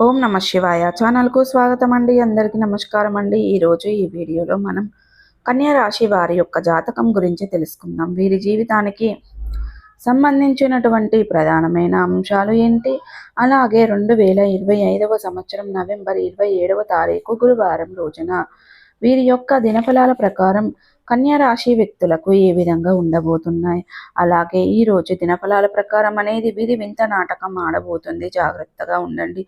ఓం నమ శివాయ ఛానల్కు స్వాగతం అండి అందరికీ నమస్కారం అండి ఈరోజు ఈ వీడియోలో మనం కన్యా రాశి వారి యొక్క జాతకం గురించి తెలుసుకుందాం. వీరి జీవితానికి సంబంధించినటువంటి ప్రధానమైన అంశాలు ఏంటి? అలాగే రెండు వేల ఇరవై ఐదవ సంవత్సరం నవంబర్ ఇరవై ఏడవ తారీఖు గురువారం రోజున వీరి యొక్క దినఫలాల ప్రకారం కన్యా రాశి వ్యక్తులకు ఏ విధంగా ఉండబోతున్నాయి? అలాగే ఈ రోజు దినఫలాల ప్రకారం అనేది విధి వింత నాటకం ఆడబోతుంది. జాగ్రత్తగా ఉండండి.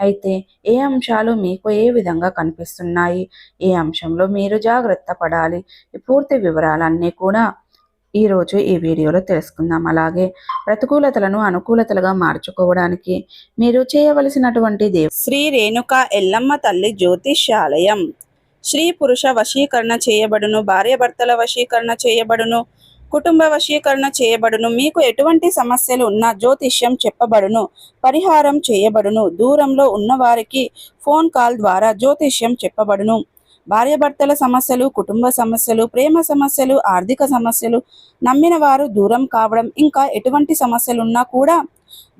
అయితే ఏ అంశాలు మీకు ఏ విధంగా కనిపిస్తున్నాయి? ఏ అంశంలో మీరు జాగ్రత్త పడాలి? పూర్తి వివరాలన్నీ కూడా ఈరోజు ఈ వీడియోలో తెలుసుకుందాం. అలాగే ప్రతికూలతలను అనుకూలతలుగా మార్చుకోవడానికి మీరు చేయవలసినటువంటి దేవు శ్రీ రేణుక ఎల్లమ్మ తల్లి జ్యోతిష్యాలయం స్త్రీ పురుష వశీకరణ చేయబడును భార్యాభర్తల వశీకరణ చేయబడును కుటుంబ వశీకరణ చేయబడును మీకు ఎటువంటి సమస్యలు ఉన్నా జ్యోతిష్యం చెప్పబడును పరిహారం చేయబడును దూరంలో ఉన్నవారికి ఫోన్ కాల్ ద్వారా జ్యోతిష్యం చెప్పబడును. భార్యాభర్తల సమస్యలు కుటుంబ సమస్యలు ప్రేమ సమస్యలు ఆర్థిక సమస్యలు నమ్మిన వారు దూరం కావడం ఇంకా ఎటువంటి సమస్యలున్నా కూడా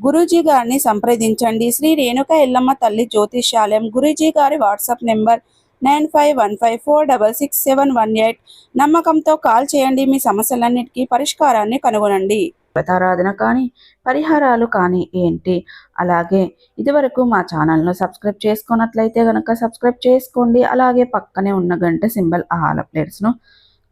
గురూజీ గారిని సంప్రదించండి. శ్రీ రేణుక ఎల్లమ్మ తల్లి జ్యోతిష్యాలయం గురూజీ గారి WhatsApp number nine five one five four double six seven one eight నమ్మకంతో కాల్ చేయండి. మీ సమస్యలన్నిటికీ పరిష్కారాన్ని కనుగొనండి. వ్రతారాధన కానీ పరిహారాలు కానీ ఏంటి? అలాగే ఇదివరకు మా ఛానల్ను సబ్స్క్రైబ్ చేసుకున్నట్లయితే కనుక సబ్స్క్రైబ్ చేసుకోండి. అలాగే పక్కనే ఉన్న గంట సింబల్ ఆల్ ప్లేట్స్ను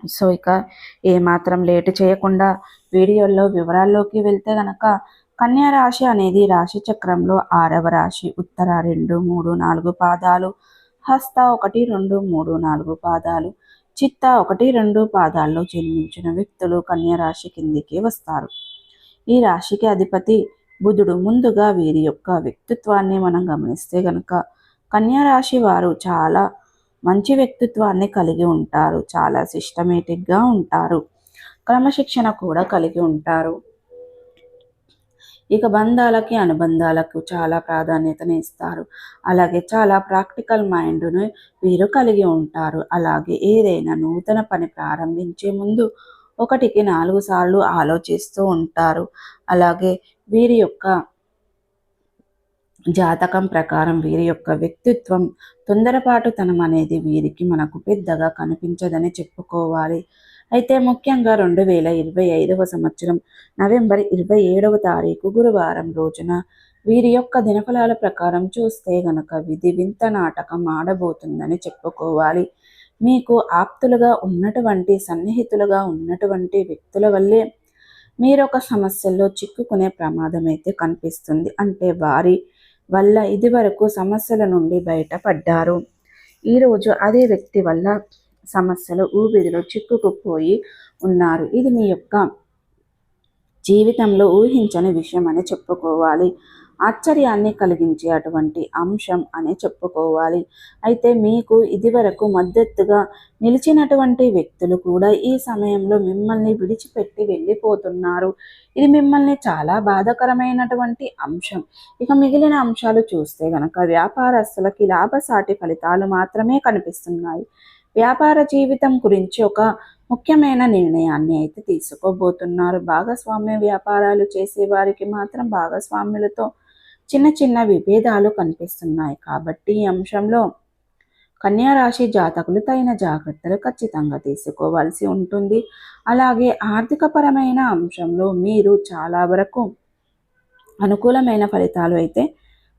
సో ఇక ఏమాత్రం లేటు చేయకుండా వీడియోల్లో వివరాల్లోకి వెళ్తే గనక కన్యా రాశి అనేది రాశి చక్రంలో ఆరవ రాశి. ఉత్తర రెండు మూడు నాలుగు పాదాలు హస్త ఒకటి రెండు మూడు నాలుగు పాదాలు చిత్త ఒకటి రెండు పాదాల్లో జన్మించిన వ్యక్తులు కన్యా రాశి కిందికి వస్తారు. ఈ రాశికి అధిపతి బుధుడు. ముందుగా వీరి యొక్క వ్యక్తిత్వాన్ని మనం గమనిస్తే గనక కన్యా రాశి వారు చాలా మంచి వ్యక్తిత్వాన్ని కలిగి ఉంటారు. చాలా సిస్టమేటిక్గా ఉంటారు. క్రమశిక్షణ కూడా కలిగి ఉంటారు. ఇక బంధాలకి అనుబంధాలకు చాలా ప్రాధాన్యతను ఇస్తారు. అలాగే చాలా ప్రాక్టికల్ మైండ్ను వీరు కలిగి ఉంటారు. అలాగే ఏదైనా నూతన పని ప్రారంభించే ముందు ఒకటికి నాలుగు సార్లు ఆలోచిస్తూ ఉంటారు. అలాగే వీరి యొక్క జాతకం ప్రకారం వీరి యొక్క వ్యక్తిత్వం తొందరపాటుతనం అనేది వీరికి మనకు పెద్దగా కనిపించదని చెప్పుకోవాలి. అయితే ముఖ్యంగా రెండు వేల ఇరవై ఐదవ సంవత్సరం నవంబర్ ఇరవై ఏడవ తారీఖు గురువారం రోజున వీరి యొక్క దినఫలాల ప్రకారం చూస్తే గనక విధి వింత నాటకం ఆడబోతుందని చెప్పుకోవాలి. మీకు ఆప్తులుగా ఉన్నటువంటి సన్నిహితులుగా ఉన్నటువంటి వ్యక్తుల వల్లే మీరు ఒక సమస్యల్లో చిక్కుకునే ప్రమాదం అయితే కనిపిస్తుంది. అంటే వారి వల్ల ఇదివరకు సమస్యల నుండి బయటపడ్డారు. ఈరోజు అదే వ్యక్తి వల్ల సమస్యలు ఊపిరిలో చిక్కుకుపోయి ఉన్నారు. ఇది మీ యొక్క జీవితంలో ఊహించని విషయం అని చెప్పుకోవాలి. ఆశ్చర్యాన్ని కలిగించే అటువంటి అంశం అని చెప్పుకోవాలి. అయితే మీకు ఇదివరకు మద్దతుగా నిలిచినటువంటి వ్యక్తులు కూడా ఈ సమయంలో మిమ్మల్ని విడిచిపెట్టి వెళ్ళిపోతున్నారు. ఇది మిమ్మల్ని చాలా బాధాకరమైనటువంటి అంశం. ఇక మిగిలిన అంశాలు చూస్తే గనక వ్యాపారస్తులకి లాభసాటి ఫలితాలు మాత్రమే కనిపిస్తున్నాయి. వ్యాపార జీవితం గురించి ఒక ముఖ్యమైన నిర్ణయాన్ని అయితే తీసుకోబోతున్నారు. భాగస్వామ్య వ్యాపారాలు చేసే వారికి మాత్రం భాగస్వామ్యులతో చిన్న చిన్న విభేదాలు కనిపిస్తున్నాయి. కాబట్టి ఈ అంశంలో కన్యారాశి జాతకులు తగిన జాగ్రత్తలు ఖచ్చితంగా తీసుకోవాల్సి ఉంటుంది. అలాగే ఆర్థికపరమైన అంశంలో మీరు చాలా వరకు అనుకూలమైన ఫలితాలు అయితే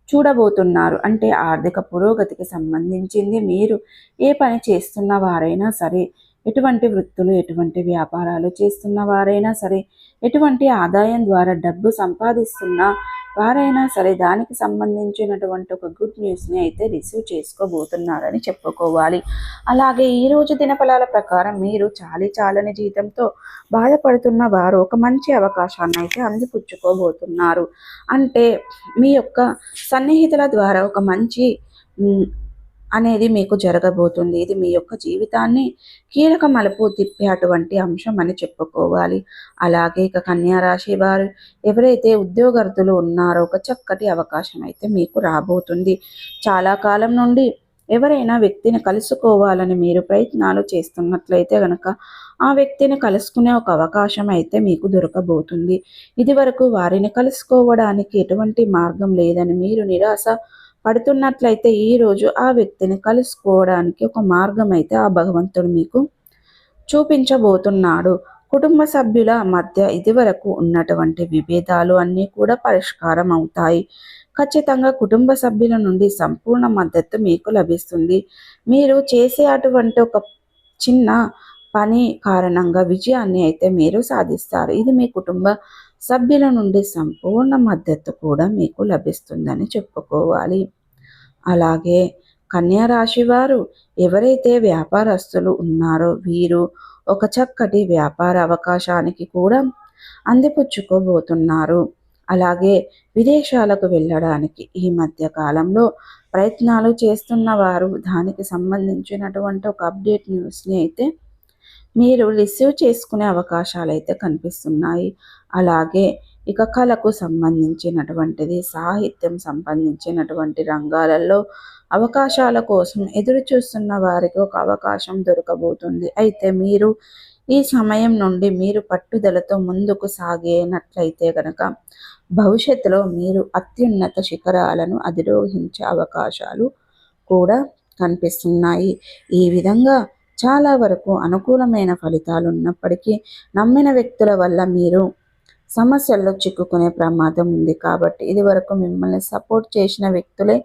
చూడబోతున్నారు. అంటే ఆర్థిక పురోగతికి సంబంధించింది మీరు ఏ పని చేస్తున్న వారైనా సరే ఎటువంటి వృత్తులు ఎటువంటి వ్యాపారాలు చేస్తున్న వారైనా సరే ఎటువంటి ఆదాయం ద్వారా డబ్బు సంపాదిస్తున్న వారైనా సరే దానికి సంబంధించినటువంటి ఒక గుడ్ న్యూస్ని అయితే రిసీవ్ చేసుకోబోతున్నారని చెప్పుకోవాలి. అలాగే ఈరోజు దినఫలాల ప్రకారం మీరు చాలి చాలని జీతంతో బాధపడుతున్న వారు ఒక మంచి అవకాశాన్ని అయితే అందిపుచ్చుకోబోతున్నారు. అంటే మీ యొక్క సన్నిహితుల ద్వారా ఒక మంచి అనేది మీకు జరగబోతుంది. ఇది మీ యొక్క జీవితాన్ని కీలక మలుపు తిప్పే అటువంటి అంశం అని చెప్పుకోవాలి. అలాగే ఇక కన్యా రాశి వారు ఎవరైతే ఉద్యోగార్థులు ఉన్నారో ఒక చక్కటి అవకాశం అయితే మీకు రాబోతుంది. చాలా కాలం నుండి ఎవరైనా వ్యక్తిని కలుసుకోవాలని మీరు ప్రయత్నాలు చేస్తున్నట్లయితే గనక ఆ వ్యక్తిని కలుసుకునే ఒక అవకాశం అయితే మీకు దొరకబోతుంది. ఇదివరకు వారిని కలుసుకోవడానికి ఎటువంటి మార్గం లేదని మీరు నిరాశ పడుతున్నట్లయితే ఈరోజు ఆ వ్యక్తిని కలుసుకోవడానికి ఒక మార్గం అయితే ఆ భగవంతుడు మీకు చూపించబోతున్నాడు. కుటుంబ సభ్యుల మధ్య ఇదివరకు ఉన్నటువంటి విభేదాలు అన్నీ కూడా పరిష్కారం అవుతాయి. ఖచ్చితంగా కుటుంబ సభ్యుల నుండి సంపూర్ణ మద్దతు మీకు లభిస్తుంది. మీరు చేసే అటువంటి ఒక చిన్న పని కారణంగా విజయాన్ని అయితే మీరు సాధిస్తారు. ఇది మీ కుటుంబ సభ్యుల నుండి సంపూర్ణ మద్దతు కూడా మీకు లభిస్తుందని చెప్పుకోవాలి. అలాగే కన్యా రాశి వారు ఎవరైతే వ్యాపారస్తులు ఉన్నారో వీరు ఒక చక్కటి వ్యాపార అవకాశానికి కూడా అందిపుచ్చుకోబోతున్నారు. అలాగే విదేశాలకు వెళ్ళడానికి ఈ మధ్య కాలంలో ప్రయత్నాలు చేస్తున్న వారు దానికి సంబంధించినటువంటి ఒక అప్డేట్ న్యూస్ని అయితే మీరు రిసీవ్ చేసుకునే అవకాశాలు అయితే కనిపిస్తున్నాయి. అలాగే ఇక కళకు సంబంధించినటువంటిది సాహిత్యం సంబంధించినటువంటి రంగాలలో అవకాశాల కోసం ఎదురు చూస్తున్న వారికి ఒక అవకాశం దొరకబోతుంది. అయితే మీరు ఈ సమయం నుండి మీరు పట్టుదలతో ముందుకు సాగేనట్లయితే కనుక భవిష్యత్తులో మీరు అత్యున్నత శిఖరాలను అధిరోహించే అవకాశాలు కూడా కనిపిస్తున్నాయి. ఈ విధంగా చాలా వరకు అనుకూలమైన ఫలితాలు ఉన్నప్పటికీ నమ్మిన వ్యక్తుల వల్ల మీరు సమస్యల్లో చిక్కుకునే ప్రమాదం ఉంది కాబట్టి ఇది వరకు మిమ్మల్ని సపోర్ట్ చేసిన వ్యక్తులే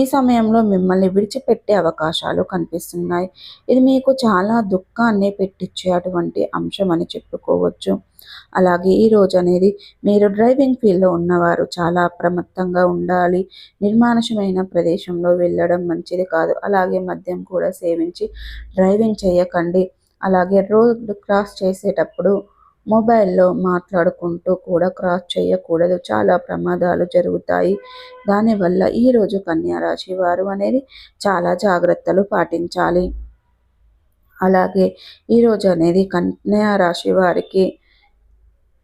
ఈ సమయంలో మిమ్మల్ని విడిచిపెట్టే అవకాశాలు కనిపిస్తున్నాయి. ఇది మీకు చాలా దుఃఖాన్ని పెట్టించే అటువంటి అంశం అని చెప్పుకోవచ్చు. అలాగే ఈ రోజు అనేది మీరు డ్రైవింగ్ ఫీల్డ్లో ఉన్నవారు చాలా అప్రమత్తంగా ఉండాలి. నిర్మానుషమైన ప్రదేశంలో వెళ్ళడం మంచిది కాదు. అలాగే మద్యం కూడా సేవించి డ్రైవింగ్ చేయకండి. అలాగే రోడ్ క్రాస్ చేసేటప్పుడు మొబైల్లో మాట్లాడుకుంటూ కూడా క్రాస్ చేయకూడదు. చాలా ప్రమాదాలు జరుగుతాయి. దానివల్ల ఈరోజు కన్యారాశి వారు అనేది చాలా జాగ్రత్తలు పాటించాలి. అలాగే ఈరోజు అనేది కన్యా రాశి వారికి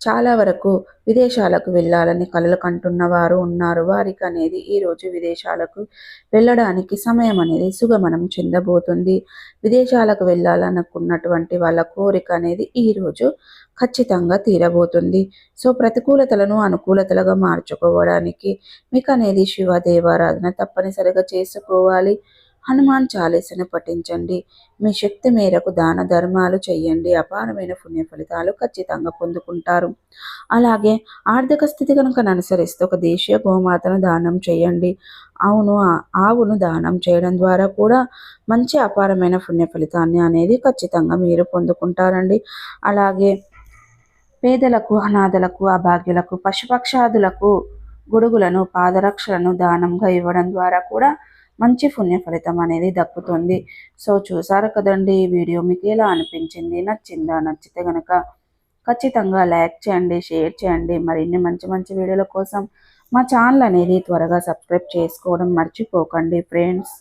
చాలా వరకు విదేశాలకు వెళ్ళాలని కలలు కంటున్న వారు ఉన్నారు. వారికి అనేది ఈరోజు విదేశాలకు వెళ్ళడానికి సమయం అనేది సుగమనం చెందబోతుంది. విదేశాలకు వెళ్ళాలనుకున్నటువంటి వాళ్ళ కోరిక అనేది ఈరోజు ఖచ్చితంగా తీరబోతుంది. సో ప్రతికూలతలను అనుకూలతలుగా మార్చుకోవడానికి మీకు అనేది శివ దేవారాధన తప్పనిసరిగా చేసుకోవాలి. హనుమాన్ చాలీసను పఠించండి. మీ శక్తి మేరకు దాన ధర్మాలు చేయండి అపారమైన పుణ్య ఫలితాలు ఖచ్చితంగా పొందుకుంటారు. అలాగే ఆర్థిక స్థితి కనుక అనుసరిస్తే ఒక దేశీయ గోమాతను దానం చేయండి అవును ఆవును దానం చేయడం ద్వారా కూడా మంచి అపారమైన పుణ్య ఫలితాన్ని అనేది ఖచ్చితంగా మీరు పొందుకుంటారండి. అలాగే పేదలకు అనాథలకు అభాగ్యులకు పశుపక్షాదులకు గొడుగులను పాదరక్షలను దానంగా ఇవ్వడం ద్వారా కూడా మంచి పుణ్య ఫలితం అనేది దక్కుతుంది. సో చూసారు కదండి ఈ వీడియో మీకు ఎలా అనిపించింది? నచ్చిందా? నచ్చితే కనుక ఖచ్చితంగా లైక్ చేయండి షేర్ చేయండి. మరిన్ని మంచి మంచి వీడియోల కోసం మా ఛానల్ అనేది త్వరగా సబ్స్క్రైబ్ చేసుకోవడం మర్చిపోకండి ఫ్రెండ్స్.